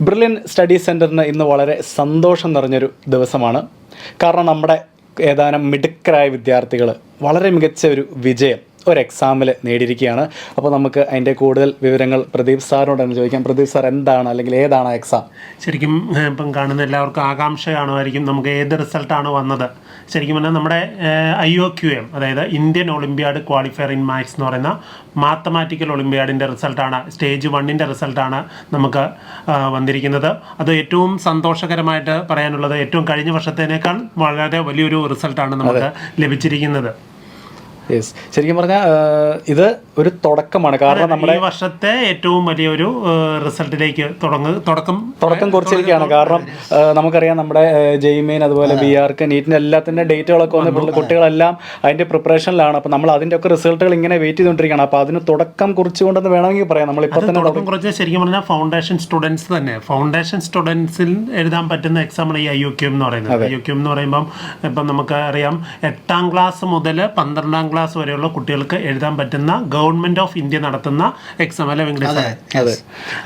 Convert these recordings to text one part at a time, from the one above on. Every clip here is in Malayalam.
ബ്രില്യൻ സ്റ്റഡി സെന്ററിന് ഇന്ന് വളരെ സന്തോഷം നിറഞ്ഞൊരു ദിവസമാണ്. കാരണം നമ്മുടെ ഏതാനും മിടുക്കരായ വിദ്യാർത്ഥികൾ വളരെ മികച്ച ഒരു വിജയം ഒരു എക്സാമിൽ നേടിയിരിക്കുകയാണ്. അപ്പോൾ നമുക്ക് അതിന്റെ കൂടുതൽ വിവരങ്ങൾ പ്രദീപ് സാറിനോട് തന്നെ ചോദിക്കാം. പ്രദീപ് സാർ എന്താണ് അല്ലെങ്കിൽ ഏതാണ് എക്സാം ശരിക്കും ഇപ്പം കാണുന്ന എല്ലാവർക്കും ആകാംക്ഷ കാണുമായിരിക്കും നമുക്ക് ഏത് റിസൾട്ടാണ് വന്നത്. ശരിക്കും പറഞ്ഞാൽ നമ്മുടെ ഐ ഒ ക്യു എം അതായത് Indian olympiad qualifier in maths എന്ന് പറയുന്ന മാത്തമാറ്റിക്കൽ ഒളിമ്പ്യാഡിന്റെ റിസൾട്ടാണ് സ്റ്റേജ് വണ്ണിന്റെ റിസൾട്ടാണ് നമുക്ക് വന്നിരിക്കുന്നത്. അത് ഏറ്റവും സന്തോഷകരമായിട്ട് പറയാനുള്ളത് ഏറ്റവും കഴിഞ്ഞ വർഷത്തേനേക്കാൾ വളരെ വലിയൊരു റിസൾട്ടാണ് നമുക്ക് ലഭിച്ചിരിക്കുന്നത്. യെസ് ശരിക്കും പറഞ്ഞാൽ ഇത് ഒരു തുടക്കമാണ്. കാരണം നമ്മുടെ ഈ വർഷത്തെ ഏറ്റവും വലിയൊരു റിസൾട്ടിലേക്ക് തുടങ്ങ തുടക്കം തുടക്കം കുറിച്ചിരിക്കുകയാണ്. കാരണം നമുക്കറിയാം നമ്മുടെ ജെയ്മീൻ അതുപോലെ ബി ആർക്ക് നീറ്റിന്റെ എല്ലാത്തിന്റെ ഡേറ്റുകളൊക്കെ വന്ന് ഇപ്പോൾ കുട്ടികളെല്ലാം അതിന്റെ പ്രിപ്പറേഷനിലാണ്. അപ്പോൾ നമ്മൾ അതിന്റെ ഒക്കെ റിസൾട്ടുകൾ ഇങ്ങനെ വെയിറ്റ് ചെയ്തുകൊണ്ടിരിക്കുകയാണ്. അപ്പോൾ അതിന് തുടക്കം കുറിച്ചുകൊണ്ടെന്ന് വേണമെങ്കിൽ പറയാം. നമ്മൾ ഇപ്പോൾ തന്നെ തുടക്കം കുറച്ച് ശരിക്കും പറഞ്ഞാൽ ഫൗണ്ടേഷൻ സ്റ്റുഡൻസ് തന്നെ. ഫൗണ്ടേഷൻ സ്റ്റുഡൻസിൽ എഴുതാൻ പറ്റുന്ന എക്സാമാണ് ഈ ഐ യു ക്യൂ എന്ന് പറയുന്നത്. ഐ യു ക്യൂ എന്ന് പറയുമ്പം ഇപ്പം നമുക്ക് അറിയാം എട്ടാം ക്ലാസ് മുതൽ പന്ത്രണ്ടാം ക്ലാസ് വരെയുള്ള കുട്ടികൾക്ക് എഴുതാൻ പറ്റുന്ന ഗവൺമെന്റ് ഓഫ് ഇന്ത്യ നടത്തുന്ന എക്സാം അല്ലെ വെങ്കടേഷ് അതെ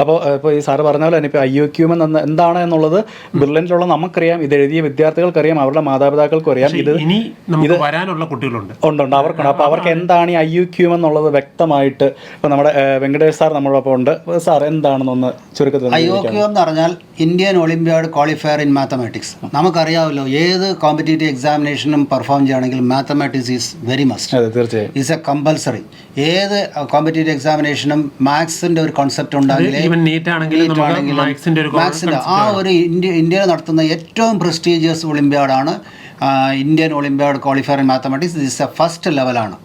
അപ്പോൾ ഇപ്പോൾ ഈ സാറ് പറഞ്ഞ പോലെ തന്നെ ഇപ്പോൾ ഐ ഒ ക്യൂ എന്ന് എന്താണ് എന്നുള്ളത് ബിർലൻഡിലുള്ള നമുക്കറിയാം ഇത് എഴുതിയ വിദ്യാർത്ഥികൾക്കറിയാം അവരുടെ മാതാപിതാക്കൾക്കും അറിയാം. ഇത് ഇനി നമുക്ക് വരാനുള്ള കുട്ടികളുണ്ട്. ഉണ്ട് ഉണ്ട് അവർക്കുണ്ട് അപ്പോൾ അവർക്ക് എന്താണ് ഈ ഐ യു ക്യൂ എന്നുള്ളത് വ്യക്തമായിട്ട് ഇപ്പോൾ നമ്മുടെ വെങ്കടേഷ് സാർ നമ്മളോടൊപ്പം ഉണ്ട്. സാർ എന്താണെന്നൊന്ന് ചുരുക്കത്തിൽ ഐ ഒ ക്യു എന്ന് പറഞ്ഞാൽ Indian Olympiad qualifier in mathematics നമുക്കറിയാമല്ലോ ഏത് കോമ്പറ്റേറ്റീവ് എക്സാമിനേഷനും പെർഫോം ചെയ്യുകയാണെങ്കിൽ മാത്തമാറ്റിക്സ് ഈസ് വെരി മസ്റ്റ് അതെ തീർച്ചയായും. ഈസ് എ കമ്പൽസറി ഏത് കോമ്പറ്റേറ്റീവ് എക്സാമിനേഷനും മാത്സിന്റെ ഒരു കോൺസെപ്റ്റ് ഉണ്ടാകില്ലെങ്കിൽ ഈവൻ നീറ്റ് ആണെങ്കിലും നമുക്ക് മാത്സിന്റെ ആ ഒരു ഇന്ത്യ ഇന്ത്യയിൽ നടത്തുന്ന ഏറ്റവും prestigious ഒളിമ്പ്യാഡാണ് Indian olympiad qualifier in mathematics this a first ലെവലാണ്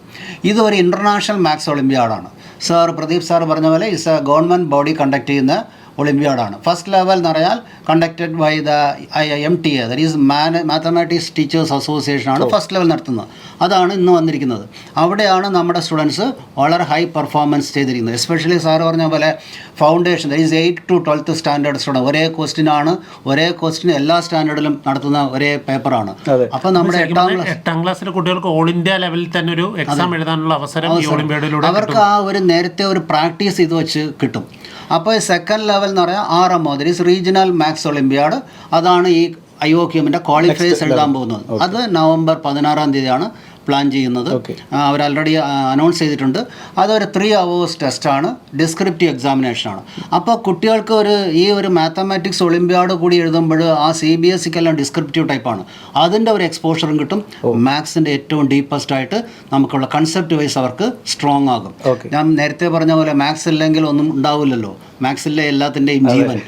ഇത് ഒരു ഇന്റർനാഷണൽ മാത്സ് ഒളിമ്പ്യാഡാണ്. സാർ പ്രദീപ് സാർ പറഞ്ഞ പോലെ is a government body conduct ചെയ്യുന്ന ഒളിമ്പ്യാഡാണ്. ഫസ്റ്റ് ലെവൽ എന്ന് പറഞ്ഞാൽ conducted by the I M T A that is man mathematics teachers association ആണ് ഫസ്റ്റ് ലെവൽ നടത്തുന്നത്. അതാണ് ഇന്ന് വന്നിരിക്കുന്നത്. അവിടെയാണ് നമ്മുടെ സ്റ്റുഡൻസ് വളരെ ഹൈ പെർഫോമൻസ് ചെയ്തിരിക്കുന്നത്. എസ്പെഷ്യലി സാർ പറഞ്ഞ പോലെ foundation that is eight to twelfth standard student ഒരേ ക്വസ്റ്റിനാണ് ഒരേ ക്വസ്റ്റിന് എല്ലാ സ്റ്റാൻഡേർഡിലും നടത്തുന്ന ഒരേ പേപ്പറാണ് അപ്പം അപ്പോൾ നമ്മുടെ എട്ടാം ക്ലാസ് എട്ടാം ക്ലാസ്സിലെ കുട്ടികൾക്ക് ഓൾ ഇന്ത്യ ലെവലിൽ തന്നെ ഒരു എക്സാം എഴുതാനുള്ള അവസരം അവർക്ക് ആ ഒരു നേരത്തെ ഒരു പ്രാക്ടീസ് ഇത് വെച്ച് കിട്ടും. അപ്പോൾ സെക്കൻഡ് ലെവൽ എന്ന് പറയാൻ R M O these regional maths olympiad അതാണ് ഈ ഐ ഒ ക്യൂമിന്റെ ക്വാളിഫയേഴ്സ് എഴുതാൻ പോകുന്നത്. അത് നവംബർ പതിനാറാം തീയതിയാണ്. പ്ലാൻ ചെയ്യുന്നത്. അവർ ആൾറെഡി അനൗൺസ് ചെയ്തിട്ടുണ്ട്. അതൊരു ത്രീ അവേഴ്സ് ടെസ്റ്റാണ് ഡിസ്ക്രിപ്റ്റീവ് എക്സാമിനേഷനാണ് അപ്പോൾ കുട്ടികൾക്ക് ഒരു ഈ ഒരു മാത്തമാറ്റിക്സ് ഒളിമ്പ്യാഡ് കൂടി എഴുതുമ്പോൾ ആ സി ബി എസ് സിക്കെല്ലാം ഡിസ്ക്രിപ്റ്റീവ് ടൈപ്പാണ് അതിന്റെ ഒരു എക്സ്പോഷറും കിട്ടും. മാത്സിന്റെ ഏറ്റവും ഡീപ്പസ്റ്റ് ആയിട്ട് നമുക്കുള്ള കൺസെപ്റ്റ് വൈസ് അവർക്ക് സ്ട്രോങ് ആകും. ഞാൻ നേരത്തെ പറഞ്ഞ പോലെ മാത്സ് ഇല്ലെങ്കിൽ ഒന്നും ഉണ്ടാവില്ലല്ലോ. മാത്സിലെ എല്ലാത്തിന്റെയും ജീവൻ.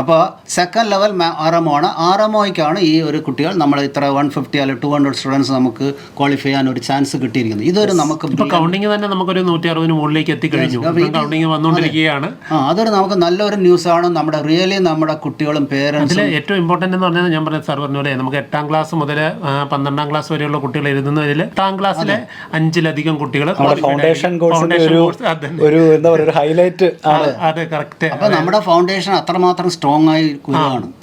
അപ്പോൾ സെക്കൻഡ് ലെവൽ ആർ എം ആണ് ആർ എം ഒയ്ക്കാണ് ഈ ഒരു കുട്ടികൾ. നമ്മൾ ഇത്ര വൺ ഫിഫ്റ്റി അല്ലെങ്കിൽ ടു ഹൺഡ്രഡ് സ്റ്റുഡൻസ് നമുക്ക് ക്വാളിഫൈ ചെയ്യാൻ ഒരു ചാൻസ് കിട്ടിയിരിക്കുന്നത്. ഇതൊരു നമുക്ക് കൗണ്ടിങ് തന്നെ നമുക്കൊരു നൂറ്റി അറുപതിന് മുകളിലേക്ക് എത്തിക്കഴിഞ്ഞു. കൗണ്ടിങ് വന്നുകൊണ്ടിരിക്കുകയാണ്. ആ അതൊരു നമുക്ക് നല്ലൊരു ന്യൂസ് ആണ് നമ്മുടെ റിയലി നമ്മുടെ കുട്ടികളും പേരൻസ് ഏറ്റവും ഇമ്പോർട്ടന്റ് എന്ന് പറഞ്ഞാൽ ഞാൻ പറഞ്ഞ സാർ പറഞ്ഞ പോലെ നമുക്ക് എട്ടാം ക്ലാസ് മുതൽ പന്ത്രണ്ടാം ക്ലാസ് വരെയുള്ള കുട്ടികൾ എഴുതുന്നതിൽ എട്ടാം ക്ലാസ്സിലെ അഞ്ചിലധികം കുട്ടികൾ ഫൗണ്ടേഷൻ കോഴ്സ് ഒരു ഒരു എന്താ പറയുക ഹൈലൈറ്റ് ആണ്. അതെ കറക്റ്റ് അപ്പോൾ നമ്മുടെ ഫൗണ്ടേഷൻ അത്രമാത്രം സ്ട്രോങ് ആയി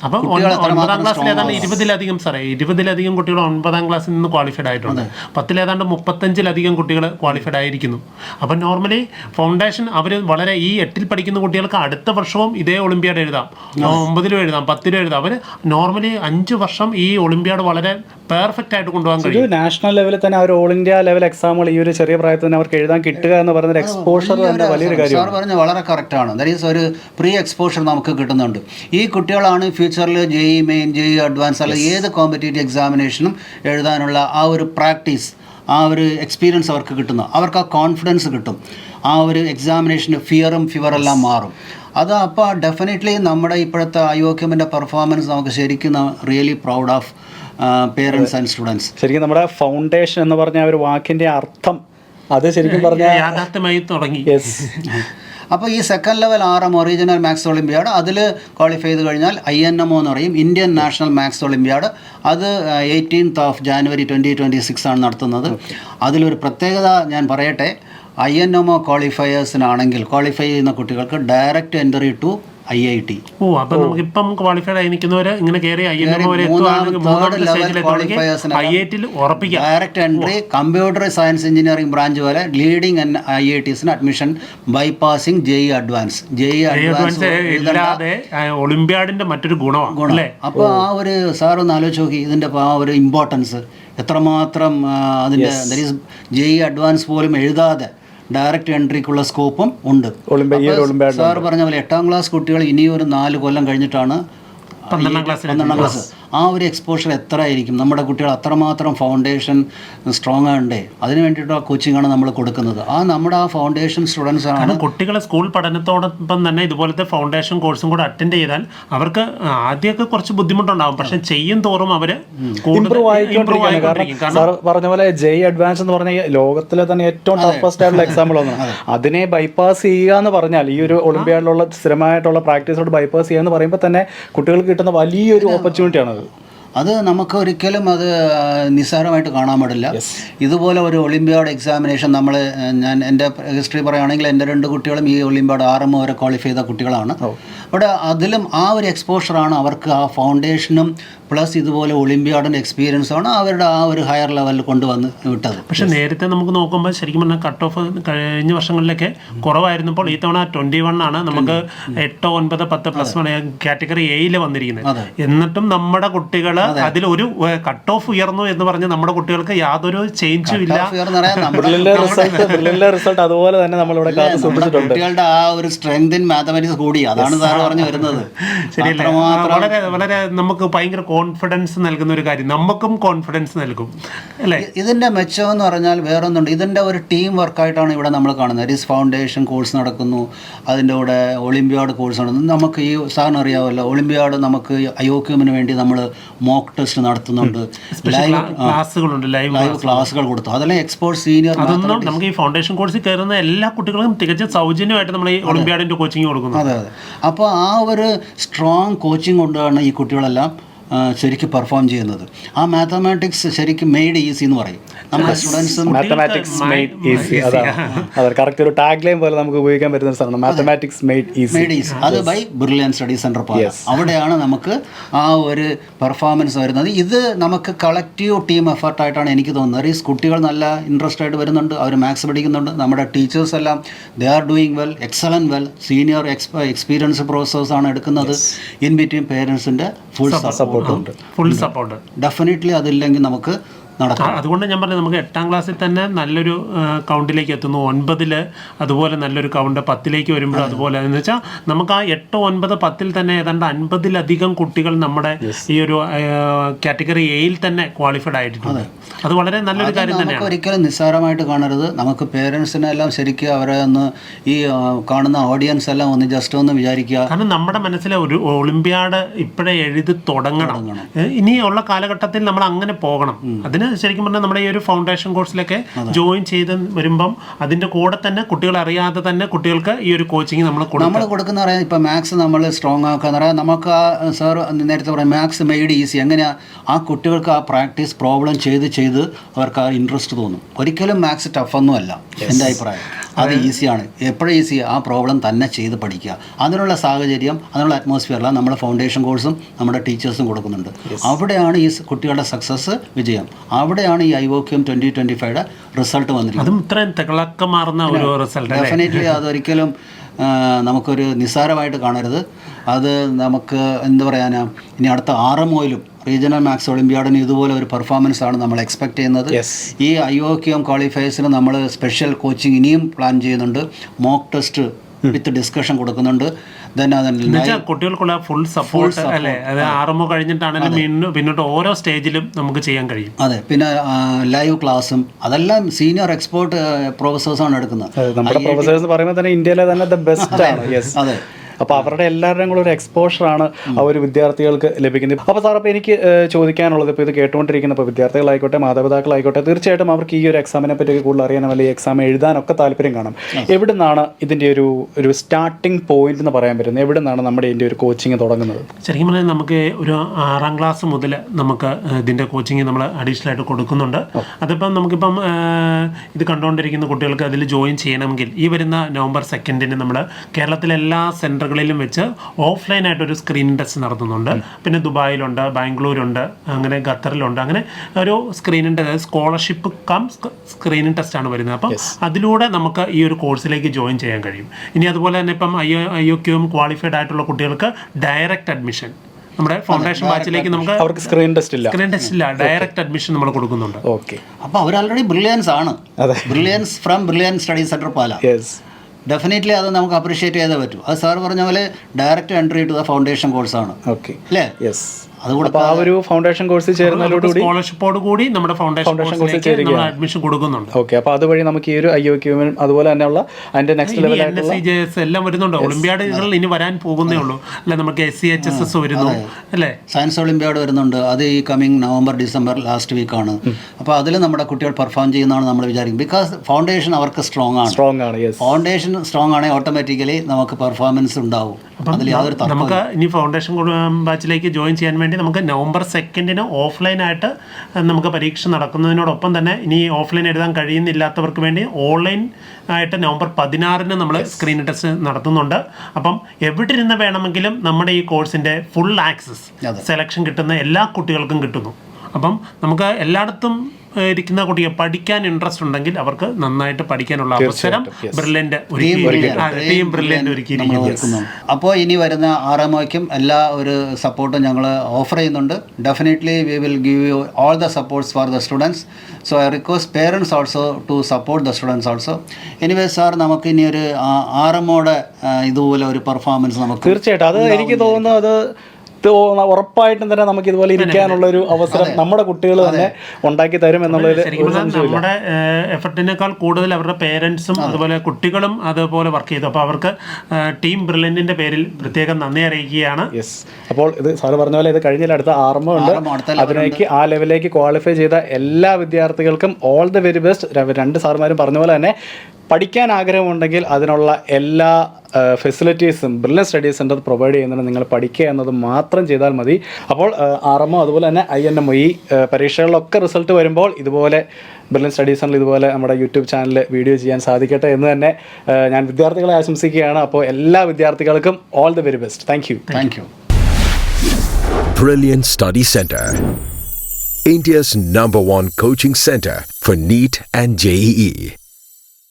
അപ്പം കുട്ടികൾ ഒൻപതാം ക്ലാസ്സിൽ ഏതാണ്ട് ഇരുപതിലധികം സാറേ ഇരുപതിലധികം കുട്ടികൾ ഒൻപതാം ക്ലാസ്സിൽ നിന്ന് ക്വാളിഫൈഡ് ആയിട്ടുണ്ട്. പത്തിലേതാണ്ട് മുപ്പത്തഞ്ചിലധികം കുട്ടികൾ ക്വാളിഫൈഡ് ആയിരിക്കുന്നു. അപ്പം നോർമലി ഫൗണ്ടേഷൻ അവർ വളരെ ഈ എട്ടിൽ പഠിക്കുന്ന കുട്ടികൾക്ക് അടുത്ത വർഷവും ഇതേ ഒളിമ്പ്യാഡ് എഴുതാം. ഒമ്പതിലും എഴുതാം പത്തിലും എഴുതാം. അവർ നോർമലി അഞ്ച് വർഷം ഈ ഒളിമ്പ്യാഡ് വളരെ പെർഫെക്റ്റ് ആയിട്ട് കൊണ്ടുപോകാൻ കഴിയും. നാഷണൽ ലെവലിൽ തന്നെ അവർ ഓൾ ഇന്ത്യ ലെവൽ എക്സാമുകൾ ഈ ഒരു ചെറിയ പ്രായത്തിൽ തന്നെ അവർക്ക് എഴുതാൻ കിട്ടുക എന്ന് പറയുന്ന എക്സ്പോഷർ തന്നെ വലിയൊരു കാര്യമാണ്. പറഞ്ഞ വളരെ ആണ്. ദാറ്റ് ഈസ് ഒരു പ്രീ എക്സ്പോഷർ നമുക്ക് കിട്ടുന്നുണ്ട്. ഈ കുട്ടികളാണ് ഫ്യൂച്ചറിൽ ജെഇ മെയിൻ ജെഇ അഡ്വാൻസ് അല്ലെങ്കിൽ ഏത് കോമ്പറ്റേറ്റീവ് എക്സാമിനേഷനും എഴുതാനുള്ള ആ ഒരു പ്രാക്ടീസ് ആ ഒരു എക്സ്പീരിയൻസ് അവർക്ക് കിട്ടുന്നു. അവർക്ക് ആ കോൺഫിഡൻസ് കിട്ടും. ആ ഒരു എക്സാമിനേഷന്റെ ഫിയറും ഫിവറെല്ലാം മാറും. അത് അപ്പോൾ ഡെഫിനറ്റ്ലി നമ്മുടെ ഇപ്പോഴത്തെ അയോക്യമിന്റെ പെർഫോമൻസ് നമുക്ക് ശരിക്കും really proud of parents and students ശരിക്കും നമ്മുടെ ഫൗണ്ടേഷൻ എന്ന് പറഞ്ഞ ആ ഒരു വാക്കിന്റെ അർത്ഥം അത് ശരിക്കും പറഞ്ഞാൽ യാഥാർത്ഥ്യമായി തുടങ്ങി. യെസ് അപ്പോൾ ഈ second level R M original maths Olympiad അതിൽ ക്വാളിഫൈ ചെയ്ത് കഴിഞ്ഞാൽ ഐ എൻ എം ഒ എന്ന് പറയും ഇന്ത്യൻ നാഷണൽ മാത്സ് ഒളിമ്പ്യാഡ് അത് eighteenth of January twenty twenty six ആണ് നടത്തുന്നത്. അതിലൊരു പ്രത്യേകത ഞാൻ പറയട്ടെ ഐ എൻ എം ഒ ക്വാളിഫയേഴ്സിനാണെങ്കിൽ ക്വാളിഫൈ ചെയ്യുന്ന കുട്ടികൾക്ക് direct entry to I I T. ഓ അപ്പൊ നമുക്ക് ഇപ്പം ക്വാളിഫൈഡ് ആയി നിൽക്കുന്നവര് ഇങ്ങനെ കയറി ഐ എൻ എം വരെ ഐ ഐ ടിയിൽ ഉറപ്പിക്കാം. Direct entry computer science engineering branch പോലെ leading I I ടിസിന് admission bypassing JEE advance JEE advance ഇല്ലാതെ ഒളിമ്പ്യാഡിന്റെ മറ്റൊരു ഗുണമാണ് അല്ലേ? അപ്പോൾ ആ ഒരു സാർ ഒന്ന് ആലോചിച്ച് നോക്കി ഇതിന്റെ ആ ഒരു ഇമ്പോർട്ടൻസ് എത്രമാത്രം അതിന്റെ ജെ ജെഇ അഡ്വാൻസ് പോലും എഴുതാതെ ഡയറക്റ്റ് എൻട്രിക്കുള്ള സ്കോപ്പും ഉണ്ട്. സാർ പറഞ്ഞ പോലെ എട്ടാം ക്ലാസ് കുട്ടികൾ ഇനിയൊരു ഒരു നാല് കൊല്ലം കഴിഞ്ഞിട്ടാണ് പന്ത്രണ്ടാം ക്ലാസ്. ആ ഒരു എക്സ്പോഷർ എത്ര ആയിരിക്കും? നമ്മുടെ കുട്ടികൾ അത്രമാത്രം ഫൗണ്ടേഷൻ സ്ട്രോങ് ആകണ്ടേ? അതിന് വേണ്ടിയിട്ടുള്ള കോച്ചിങ് ആണ് നമ്മൾ കൊടുക്കുന്നത്. ആ നമ്മുടെ ആ ഫൗണ്ടേഷൻ സ്റ്റുഡൻസ് ആണ് കാരണം കുട്ടികളെ സ്കൂൾ പഠനത്തോടൊപ്പം തന്നെ ഇതുപോലത്തെ ഫൗണ്ടേഷൻ കോഴ്സും കൂടെ അറ്റൻഡ് ചെയ്താൽ അവർക്ക് ആദ്യമൊക്കെ കുറച്ച് ബുദ്ധിമുട്ടുണ്ടാവും. പക്ഷെ ചെയ്യും തോറും സാർ പറഞ്ഞ പോലെ ജെയ് അഡ്വാൻസ് എന്ന് പറഞ്ഞ ലോകത്തിലെ തന്നെ ഏറ്റവും ടഫസ്റ്റ് ആയിട്ടുള്ള എക്സാമ്പിൾ ഒന്നാണ് അതിനെ ബൈപ്പാസ് ചെയ്യുക എന്ന് പറഞ്ഞാൽ ഈ ഒരു ഒളിമ്പ്യാഡിലുള്ള സ്ഥിരമായിട്ടുള്ള പ്രാക്ടീസോട് ബൈപ്പാസ് ചെയ്യുക എന്ന് പറയുമ്പോൾ തന്നെ കുട്ടികൾക്ക് കിട്ടുന്ന വലിയൊരു ഓപ്പർച്യൂണിറ്റി ആണത്. അത് നമുക്ക് ഒരിക്കലും അത് നിസ്സാരമായിട്ട് കാണാൻ പാടില്ല. ഇതുപോലെ ഒരു ഒളിമ്പ്യാഡ് എക്സാമിനേഷൻ നമ്മൾ ഞാൻ എന്റെ ഹിസ്റ്ററി പറയുകയാണെങ്കിൽ എന്റെ രണ്ട് കുട്ടികളും ഈ ഒളിമ്പ്യാഡ് ആറ് എം വരെ ക്വാളിഫൈ ചെയ്ത കുട്ടികളാണ്. അവിടെ അതിലും ആ ഒരു എക്സ്പോഷറാണ് അവർക്ക് ആ ഫൗണ്ടേഷനും പ്ലസ് ഇതുപോലെ ഒളിമ്പ്യാഡിന്റെ എക്സ്പീരിയൻസാണ് അവരുടെ ആ ഒരു ഹയർ ലെവലിൽ കൊണ്ടുവന്ന് വിട്ടത്. പക്ഷേ നേരത്തെ നമുക്ക് നോക്കുമ്പോൾ ശരിക്കും പറഞ്ഞാൽ കട്ട് ഓഫ് കഴിഞ്ഞ വർഷങ്ങളിലൊക്കെ കുറവായിരുന്നപ്പോൾ ഈ തവണ ട്വന്റി വൺ ആണ് നമുക്ക് എട്ടോ ഒൻപത് പത്ത് പ്ലസ് വൺ കാറ്റഗറി എയിൽ വന്നിരിക്കുന്നത്. എന്നിട്ടും നമ്മുടെ കുട്ടികൾ അതിൽ ഒരു കട്ട് ഓഫ് ഉയർന്നു എന്ന് പറഞ്ഞ് നമ്മുടെ കുട്ടികൾക്ക് യാതൊരു ചേഞ്ചും ഇല്ല. റിസൾട്ട് അതുപോലെ തന്നെ നമ്മൾ ഇവിടെ കുട്ടികളുടെ ആ ഒരു സ്ട്രെങ്ത് ഇൻ മാത്തമാറ്റിക്സ് കൂടി. അതാണ് സാർ പറഞ്ഞു വരുന്നത്. ശരിയല്ലേ? വളരെ വളരെ നമുക്ക് ഭയങ്കര കോൺഫിഡൻസ് നൽകുന്ന ഒരു കാര്യം. നമുക്കും കോൺഫിഡൻസ് നൽകും. അല്ലേ? ഇതിന്റെ മെച്ചം എന്ന് പറഞ്ഞാൽ വേറൊന്നുണ്ട്. ഇതിന്റെ ഒരു ടീം വർക്കായിട്ടാണ് ഇവിടെ നമ്മൾ കാണുന്നത്. റിസ് ഫൗണ്ടേഷൻ കോഴ്സ് നടക്കുന്നു. അതിന്റെ കൂടെ ഒളിമ്പിയാഡ് കോഴ്സ് നടക്കുന്നു നമുക്ക് ഈ സാറിന് അറിയാമല്ലോ ഒളിമ്പിയാഡ് നമുക്ക് അയോക്യൂമിന് വേണ്ടി നമ്മൾ മോക്ക് ടെസ്റ്റ് നടത്തുന്നുണ്ട്. ലൈവ് ക്ലാസ്സുകളുണ്ട് ലൈവ് ക്ലാസ്സുകൾ കൊടുത്തു. അതെല്ലാം എക്സ്പോർട്ട് സീനിയർ അതൊന്നും നമുക്ക് ഈ ഫൗണ്ടേഷൻ കോഴ്സിൽ കയറുന്ന എല്ലാ കുട്ടികളും തികച്ചും സൗജന്യമായിട്ട് നമ്മൾ ഈ ഒളിമ്പ്യാഡിന്റെ കോച്ചിങ് കൊടുക്കുന്നു. അതെ അതെ. അപ്പോൾ ആ ഒരു സ്ട്രോങ് കോച്ചിങ് കൊണ്ടാണ് ഈ കുട്ടികളെല്ലാം ശരിക്കും പെർഫോം ചെയ്യുന്നത്. ആ മാത്തമാറ്റിക്സ് ശരിക്കും മെയ്ഡ് ഈസി എന്ന് പറയും. നമ്മുടെ സ്റ്റുഡൻസും മാത്തമാറ്റിക്സ് മെയ്ഡ് ഈസി അതാണ്. അതെ കറക്റ്റ് ഒരു ടാഗ് ലൈൻ പോലെ നമുക്ക് ഉപയോഗിക്കാൻ പറ്റുന്ന സാധനം mathematics made easy made easy അത് by Brilliant Study Centre Pala അവിടെയാണ് നമുക്ക് ആ ഒരു പെർഫോമൻസ് വരുന്നത്. ഇത് നമുക്ക് കളക്റ്റീവ് ടീം എഫർട്ടായിട്ടാണ് എനിക്ക് തോന്നുന്നത്. ഈ കുട്ടികൾ നല്ല ഇൻട്രസ്റ്റ് ആയിട്ട് വരുന്നുണ്ട്. അവർ മാത്സ് പഠിക്കുന്നുണ്ട്. നമ്മുടെ ടീച്ചേഴ്സ് എല്ലാം they are doing well excellent well senior experience process ആണ് എടുക്കുന്നത്. ഇൻ ബിറ്റ്വീൻ പേരൻസിന്റെ ഫുൾ സപ്പോർട്ടും ഫുൾ സപ്പോർട്ട് ഡെഫിനറ്റ്ലി അതില്ലെങ്കിൽ നമുക്ക് നടക്കാം. അതുകൊണ്ട് ഞാൻ പറഞ്ഞു നമുക്ക് എട്ടാം ക്ലാസ്സിൽ തന്നെ നല്ലൊരു കൗണ്ടിലേക്ക് എത്തുന്നു. ഒൻപതിൽ അതുപോലെ നല്ലൊരു കൗണ്ട് പത്തിലേക്ക് വരുമ്പോൾ അതുപോലെ എന്ന് വെച്ചാൽ നമുക്ക് ആ എട്ട് ഒൻപത് പത്തിൽ തന്നെ ഏതാണ്ട് അൻപതിലധികം കുട്ടികൾ നമ്മുടെ ഈ ഒരു കാറ്റഗറി എയിൽ തന്നെ ക്വാളിഫൈഡ് ആയിട്ടുണ്ട്. അത്. വളരെ നല്ലൊരു കാര്യം തന്നെയാണ്. ഒരിക്കലും നിസ്സാരമായിട്ട് കാണരുത്. നമുക്ക് പേരൻസിനെ എല്ലാം ശരിക്കും അവരെ ഒന്ന് ഈ കാണുന്ന ഓഡിയൻസ് എല്ലാം ഒന്ന് ജസ്റ്റ് ഒന്ന് വിചാരിക്കുക. കാരണം നമ്മുടെ മനസ്സിലെ ഒരു ഒളിമ്പ്യാഡ് ഇപ്പോഴേ എഴുതി തുടങ്ങണം. ഇനിയുള്ള കാലഘട്ടത്തിൽ നമ്മൾ അങ്ങനെ പോകണം. അതിന് ശരിക്കും പറഞ്ഞാൽ നമ്മുടെ ഈ ഒരു ഫൗണ്ടേഷൻ കോഴ്സിലൊക്കെ ജോയിൻ ചെയ്ത് വരുമ്പം അതിന്റെ കൂടെ തന്നെ കുട്ടികൾ അറിയാതെ തന്നെ കുട്ടികൾക്ക് ഈ ഒരു കോച്ചിങ് നമ്മൾ നമ്മൾ കൊടുക്കുന്ന പറയാം ഇപ്പൊ മാത്സ് നമ്മൾ സ്ട്രോങ് ആക്കാന്ന് പറയാം നമുക്ക് ആ സാർ നേരത്തെ പറയാം മാത്സ് മെയ്ഡ് ഈസി എങ്ങനെയാ ആ കുട്ടികൾക്ക് ആ പ്രാക്ടീസ് പ്രോബ്ലം ചെയ്ത് ചെയ്ത് അവർക്ക് ആ ഇൻട്രസ്റ്റ് തോന്നും. ഒരിക്കലും മാത്സ് ടഫൊന്നും അല്ല. എന്റെ അഭിപ്രായം. അത് ഈസിയാണ്. എപ്പോഴും ഈസി ആ പ്രോബ്ലം തന്നെ ചെയ്ത് പഠിക്കുക. അതിനുള്ള സാഹചര്യം അതിനുള്ള അറ്റ്മോസ്ഫിയറിലാണ് നമ്മുടെ ഫൗണ്ടേഷൻ കോഴ്സും നമ്മുടെ ടീച്ചേഴ്സും കൊടുക്കുന്നുണ്ട്. അവിടെയാണ് ഈ കുട്ടികളുടെ സക്സസ് വിജയം. അവിടെയാണ് ഈ I O Q M twenty twenty ഫൈവയുടെ result വന്നിരിക്കുന്നത്. അതും ഇത്രയും തിളക്കമാർന്ന ഒരു റിസൾട്ട് അല്ലേ? ഡെഫിനറ്റ്ലി അതൊരിക്കലും നമുക്കൊരു നിസ്സാരമായിട്ട് കാണരുത്. അത് നമുക്ക് എന്താ പറയാനാ ഇനി അടുത്ത ആറ് മോയിലും റീജിയണൽ മാക്സ് ഒളിമ്പ്യാഡിന് ഇതുപോലെ ഒരു പെർഫോമൻസ് ആണ് നമ്മൾ എക്സ്പെക്ട് ചെയ്യുന്നത്. ഈ ഐ ഒ ക്യു എം ക്വാളിഫയേഴ്സിന് നമ്മൾ സ്പെഷ്യൽ കോച്ചിങ് ഇനിയും പ്ലാൻ ചെയ്യുന്നുണ്ട്. മോക്ക് ടെസ്റ്റ് വിത്ത് ഡിസ്കഷൻ കൊടുക്കുന്നുണ്ട്. കുട്ടികൾക്കുള്ള ഫുൾ സപ്പോർട്ട് അല്ലേ? അത് ആറുമോ കഴിഞ്ഞിട്ടാണെങ്കിലും പിന്നോ- പിന്നോട്ട് ഓരോ സ്റ്റേജിലും നമുക്ക് ചെയ്യാൻ കഴിയും. അതെ. പിന്നെ ലൈവ് ക്ലാസ്സും അതെല്ലാം സീനിയർ എക്സ്പേർട്ട് പ്രൊഫസേഴ്സാണ് എടുക്കുന്നത്. നമ്മുടെ പ്രൊഫസേഴ്സ് എന്ന് പറയുമ്പോൾ തന്നെ ഇന്ത്യയിലെ തന്നെ ദ ബെസ്റ്റ് ആണ്. യെസ് അതെ. അപ്പോൾ അവരുടെ എല്ലാവരുടെയും കൂടെ ഒരു എക്സ്പോഷറാണ് ആണ് ആ ഒരു വിദ്യാർത്ഥികൾക്ക് ലഭിക്കുന്നത്. അപ്പോൾ സാർ അപ്പോൾ എനിക്ക് ചോദിക്കാനുള്ളത് ഇപ്പോൾ ഇത് കേട്ടുകൊണ്ടിരിക്കുന്ന ഇപ്പോൾ വിദ്യാർത്ഥികളായിക്കോട്ടെ മാതാപിതാക്കളായിക്കോട്ടെ തീർച്ചയായിട്ടും അവർക്ക് ഈ ഒരു എക്സാമിനെ പറ്റി കൂടുതൽ അറിയാനും അല്ലെങ്കിൽ എക്സാം എഴുതാനൊക്കെ താല്പര്യം കാണും. എവിടെ നിന്നാണ് ഇതിന്റെ ഒരു ഒരു സ്റ്റാർട്ടിംഗ് പോയിന്റ് എന്ന് പറയാൻ പറ്റുന്നത്? എവിടെ നിന്നാണ് നമ്മുടെ ഇതിന്റെ ഒരു കോച്ചിങ് തുടങ്ങുന്നത്? ശരിക്കും പറഞ്ഞാൽ നമുക്ക് ഒരു ആറാം ക്ലാസ് മുതൽ നമുക്ക് ഇതിന്റെ കോച്ചിങ് നമ്മൾ അഡീഷണൽ ആയിട്ട് കൊടുക്കുന്നുണ്ട്. അതിപ്പം നമുക്കിപ്പം ഇത് കണ്ടുകൊണ്ടിരിക്കുന്ന കുട്ടികൾക്ക് അതിൽ ജോയിൻ ചെയ്യണമെങ്കിൽ ഈ വരുന്ന നവംബർ സെക്കൻഡിന് നമ്മൾ കേരളത്തിലെ എല്ലാ സെൻട്രൽ സെന്ററുകളിലും വെച്ച് ഓഫ്ലൈൻ ഒരു സ്ക്രീനിങ് ടെസ്റ്റ് നടത്തുന്നുണ്ട്. പിന്നെ ദുബായിലുണ്ട് ബാംഗ്ലൂരുണ്ട് അങ്ങനെ ഖത്തറിലുണ്ട് അങ്ങനെ ഒരു screening test scholarship cum screening test ആണ് വരുന്നത്. അപ്പം അതിലൂടെ നമുക്ക് ഈ ഒരു കോഴ്സിലേക്ക് ജോയിൻ ചെയ്യാൻ കഴിയും. ഇനി അതുപോലെ തന്നെ ഇപ്പം I I O Q M qualified ആയിട്ടുള്ള കുട്ടികൾക്ക് ഡയറക്റ്റ് അഡ്മിഷൻ നമ്മുടെ ഫൗണ്ടേഷൻ ബാച്ചിലേക്ക് നമുക്ക് അവർക്ക് സ്ക്രീൻ ടെസ്റ്റ് ഇല്ല. സ്ക്രീൻ ടെസ്റ്റ് ഇല്ല. ഡയറക്റ്റ് അഡ്മിഷൻ നമ്മൾ കൊടുക്കുന്നുണ്ട്. ഓക്കെ അപ്പോൾ അവർ ആൾറെഡി ബ്രില്യൻസ് ആണ്. അതെ. Brilliants from Brilliant Study Centre Pala yes definitely അത് നമുക്ക് അപ്രീഷിയേറ്റ് ചെയ്തേ പറ്റും. അത് സാർ പറഞ്ഞ പോലെ direct entry to the foundation കോഴ്സാണ് ഓക്കെ അല്ലേ? യെസ് അപ്പോൾ ആ ഒരു ഫൗണ്ടേഷൻ കോഴ്സ് ചേരുന്നതിലോടുകൂടി സ്കോളർഷിപ്പോട് കൂടി നമ്മുടെ ഫൗണ്ടേഷൻ കോഴ്സിലേക്ക് നമ്മൾ അഡ്മിഷൻ കൊടുക്കുന്നുണ്ട്. ഓക്കെ അപ്പോൾ അതുവഴി നമുക്ക് ഈ ഒരു ഐ ഒ ക്യൂമിനും അതുപോലെ തന്നെയുള്ള അതിന്റെ next level N S J S എല്ലാം വരുന്നുണ്ട്. ഒളിമ്പ്യാഡുകൾ ഇനി വരാൻ പോകുന്നേ ഉള്ളൂ. അല്ലെ നമുക്ക് S C H S S വരുന്നു അല്ലേ? സയൻസ് ഒളിമ്പ്യാഡ് വരുന്നുണ്ട്. അത് ഈ coming November December last week ആണ്. അപ്പോൾ അതിൽ നമ്മുടെ കുട്ടികൾ പെർഫോം ചെയ്യുന്നതാണ് നമ്മൾ വിചാരിക്കും. ബിക്കോസ് ഫൗണ്ടേഷൻ അവർക്ക് സ്ട്രോങ് ആണ്. സ്ട്രോങ് ആണ് ഫൗണ്ടേഷൻ സ്ട്രോങ് ആണെങ്കിൽ ഓട്ടോമാറ്റിക്കലി നമുക്ക് പെർഫോമൻസ് ഉണ്ടാവും. അതിൽ യാതൊരു നമുക്ക് ഇനി ഫൗണ്ടേഷൻ ബാച്ചിലേക്ക് ജോയിൻ ചെയ്യാൻ വേണ്ടി നമുക്ക് നവംബർ സെക്കൻഡിന് ഓഫ്ലൈനായിട്ട് നമുക്ക് പരീക്ഷ നടക്കുന്നതിനോടൊപ്പം തന്നെ ഇനി ഓഫ്ലൈൻ എഴുതാൻ കഴിയുന്നില്ലാത്തവർക്ക് വേണ്ടി ഓൺലൈൻ ആയിട്ട് നവംബർ പതിനാറിന് നമ്മൾ സ്ക്രീൻ ടെസ്റ്റ് നടത്തുന്നുണ്ട്. അപ്പം എവിടെ ഇരുന്ന് വേണമെങ്കിലും നമ്മുടെ ഈ കോഴ്സിന്റെ ഫുൾ ആക്സസ് സെലക്ഷൻ കിട്ടുന്ന എല്ലാ കുട്ടികൾക്കും കിട്ടുന്നു. അപ്പം നമുക്ക് എല്ലായിടത്തും ഇരിക്കുന്ന കുട്ടികൾ പഠിക്കാൻ ഇൻട്രസ്റ്റ് ഉണ്ടെങ്കിൽ അവർക്ക് നന്നായിട്ട് പഠിക്കാനുള്ള അവസരം ബ്രില്യന്റ് ഒരുക്കി ടീം ബ്രില്യന്റ് ഒരുക്കിയിരിക്കുന്നു അപ്പോൾ ഇനി വരുന്ന ആറാമയ്ക്കും എല്ലാ ഒരു സപ്പോർട്ടും ഞങ്ങൾ ഓഫർ ചെയ്യുന്നുണ്ട്. Definitely we will give you all the supports for the students so I request parents also to support the students also anyway sir നമുക്ക് ഇനി ഒരു ആറമോടെ ഇതുപോലെ ഒരു പെർഫോമൻസ് നമുക്ക് തീർച്ചയായിട്ടും. അത് എനിക്ക് തോന്നുന്നു അത് തോ- ഉറപ്പായിട്ടും തന്നെ നമുക്ക് ഇതുപോലെ ഇരിക്കാനുള്ള ഒരു അവസരം നമ്മുടെ കുട്ടികൾ തന്നെ ഉണ്ടാക്കി തരും എന്നുള്ളതിൽ നമ്മുടെ എഫർട്ടിനേക്കാൾ കൂടുതൽ അവരുടെ പേരൻസും അതുപോലെ കുട്ടികളും അതുപോലെ വർക്ക് ചെയ്തു. അപ്പോൾ അവർക്ക് ടീം ബ്രില്യന്റിന്റെ പേരിൽ പ്രത്യേകം നന്ദി അറിയിക്കുകയാണ്. യെസ് അപ്പോൾ ഇത് സാറ് പറഞ്ഞ പോലെ ഇത് കഴിഞ്ഞ അടുത്ത ആർമ ഉണ്ട്. അതിനേക്ക് അതിലേക്ക് ആ ലെവലിലേക്ക് ക്വാളിഫൈ ചെയ്ത എല്ലാ വിദ്യാർത്ഥികൾക്കും ഓൾ ദി വെരി ബെസ്റ്റ് രണ്ട് സാർമാരും പറഞ്ഞ പോലെ തന്നെ പഠിക്കാൻ ആഗ്രഹമുണ്ടെങ്കിൽ അതിനുള്ള എല്ലാ ഫെസിലിറ്റീസും ബ്രില്യൻ സ്റ്റഡി സെന്റർ പ്രൊവൈഡ് ചെയ്യുന്നുണ്ട് നിങ്ങൾ പഠിക്കുക എന്നത് മാത്രം ചെയ്താൽ മതി അപ്പോൾ ആർ എം അതുപോലെ തന്നെ ഐ എൻ എം ഈ പരീക്ഷകളിലൊക്കെ റിസൾട്ട് വരുമ്പോൾ ഇതുപോലെ ബ്രില്യൻ സ്റ്റഡി സെന്റർ ഇതുപോലെ നമ്മുടെ യൂട്യൂബ് ചാനലിൽ വീഡിയോ ചെയ്യാൻ സാധിക്കട്ടെ എന്ന് തന്നെ ഞാൻ വിദ്യാർത്ഥികളെ ആശംസിക്കുകയാണ് അപ്പോൾ എല്ലാ വിദ്യാർത്ഥികൾക്കും all the very best thank you thank you Brilliant Study Center. India's number one coaching center for NEET and JEE.